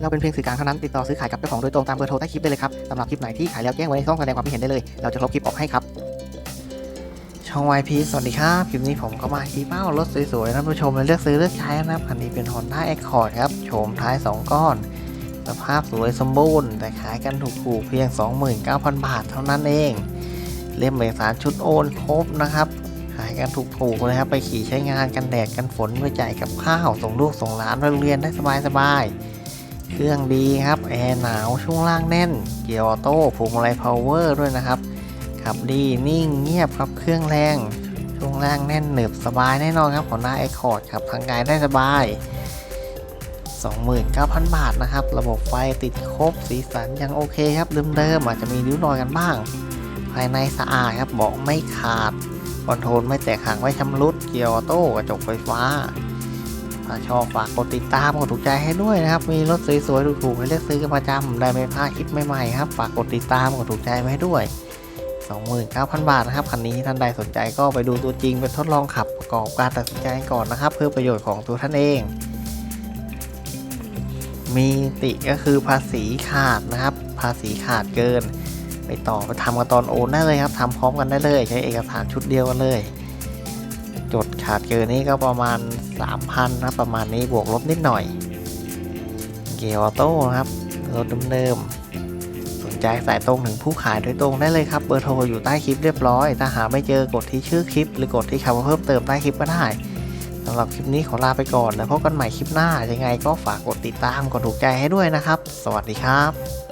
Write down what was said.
เราเป็นเพียงสื่อกลางเท่านั้นติดต่อซื้อขายกับเจ้าของโดยตรงตามเบอร์โทรใต้คลิปได้เลยครับสำหรับคลิปไหนที่ขายแล้วแจ้งไว้ในช่องแสดงความคิดเห็นได้เลย เราจะลบคลิปออกให้ครับช่อง YP สวัสดีครับคลิปนี้ผมก็มาชี้เป้ารถสวยๆท่านผู้ชมเลือกซื้อเลือกใช้นะครับคันนี้เป็น Honda Accord ครับโฉมท้าย 2 ก้อน สภาพสวยสมบูรณ์ แต่ขายกันถูกๆเพียง 29,000 บาทเท่านั้นเอง เล่มเอกสารชุดโอนครบนะครับขายกันถูกๆเลยครับไปขี่ใช้งานกันแดดกันฝนไปจ่ายกับข้าวส่งลูกส่งหลานไปโรงเรียนได้สบายๆ เครื่องดีครับ แอร์หนาวช่วงล่างแน่น เกียร์ออโต้พวงมาลัยพาวเวอร์ด้วยนะครับ ขับดีนิ่งเงียบครับเครื่องแรง ช่วงล่างแน่นหนึบสบายแน่นอนครับของหน้าไอคอร์ดขับทางไกลได้สบาย 29,000 บาทนะครับ ระบบไฟติดครบสีสันยังโอเคครับเดิมๆอาจจะมีริ้วรอยกันบ้าง ภายในสะอาดครับเบาะไม่ขาดคอนโทรลไม่แตกหักไม่ชำรุดเกียร์ออโต้กระจกไฟฟ้า ถ้าชอบฝากกดติดตามกดถูกใจให้ด้วยนะครับ มีรถสวยๆถูกๆให้เลือกซื้อกันประจำได้ไม่พลาดคลิปใหม่ๆครับ ฝากกดติดตามกดถูกใจไว้ให้ด้วย 29,000 บาทนะครับคันนี้ท่านใดสนใจก็ไปดูตัวจริงไปทดลองขับประกอบการตัดสินใจก่อนนะครับ เพื่อประโยชน์ของตัวท่านเอง มีติก็คือภาษีขาดนะครับ ภาษีขาดเกิน ไปต่อไปทำกันตอนโอนได้เลยครับทำพร้อมกันได้เลย ใช้เอกสารชุดเดียวกันเลยจดขาดเกินนี่ก็ประมาณ 3,000นะประมาณนี้บวกลบนิดหน่อย เกียร์ออโต้ครับรถเดิมๆสนใจสายตรงถึงผู้ขายโดยตรงได้เลยครับ เบอร์โทรอยู่ใต้คลิปเรียบร้อย ถ้าหาไม่เจอกดที่ชื่อคลิป หรือกดที่คำว่าเพิ่มเติมใต้คลิปก็ได้สำหรับคลิปนี้ขอลาไปก่อนแล้วพบกันใหม่คลิปหน้ายังไงก็ฝากกดติดตามกดถูกใจให้ด้วยนะครับ สวัสดีครับ